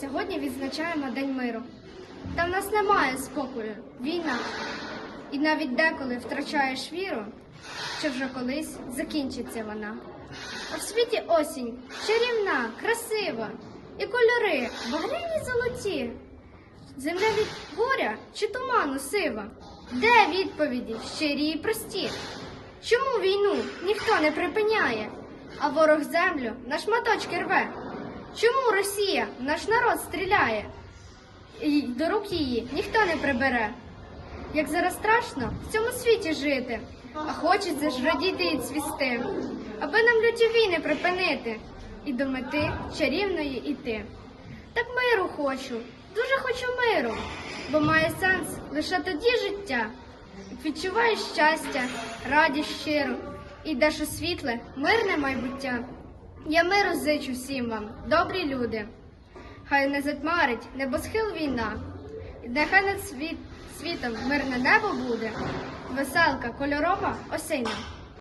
Сьогодні відзначаємо День миру. Та в нас немає спокою, війна. І навіть деколи втрачаєш віру, що вже колись закінчиться вона. А в світі осінь чарівна, красива, і кольори багряні золоті. Земля від горя чи туману сива. Де відповіді щирі і прості? Чому війну ніхто не припиняє, а ворог землю на шматочки рве? Чому Росія наш народ стріляє? І до рук її ніхто не прибере. Як зараз страшно в цьому світі жити, а хочеться ж радіти і цвісти, аби нам люті війни припинити і до мети чарівної іти. Так миру хочу, дуже хочу миру, бо має сенс лише тоді життя, відчуваєш щастя, радість щиру, і йдеш у світле, мирне майбуття. Я миру зичу всім вам, добрі люди. Хай не затьмарить небосхил війна, і нехай над світ, світом мирне небо буде, веселка кольорова осіння.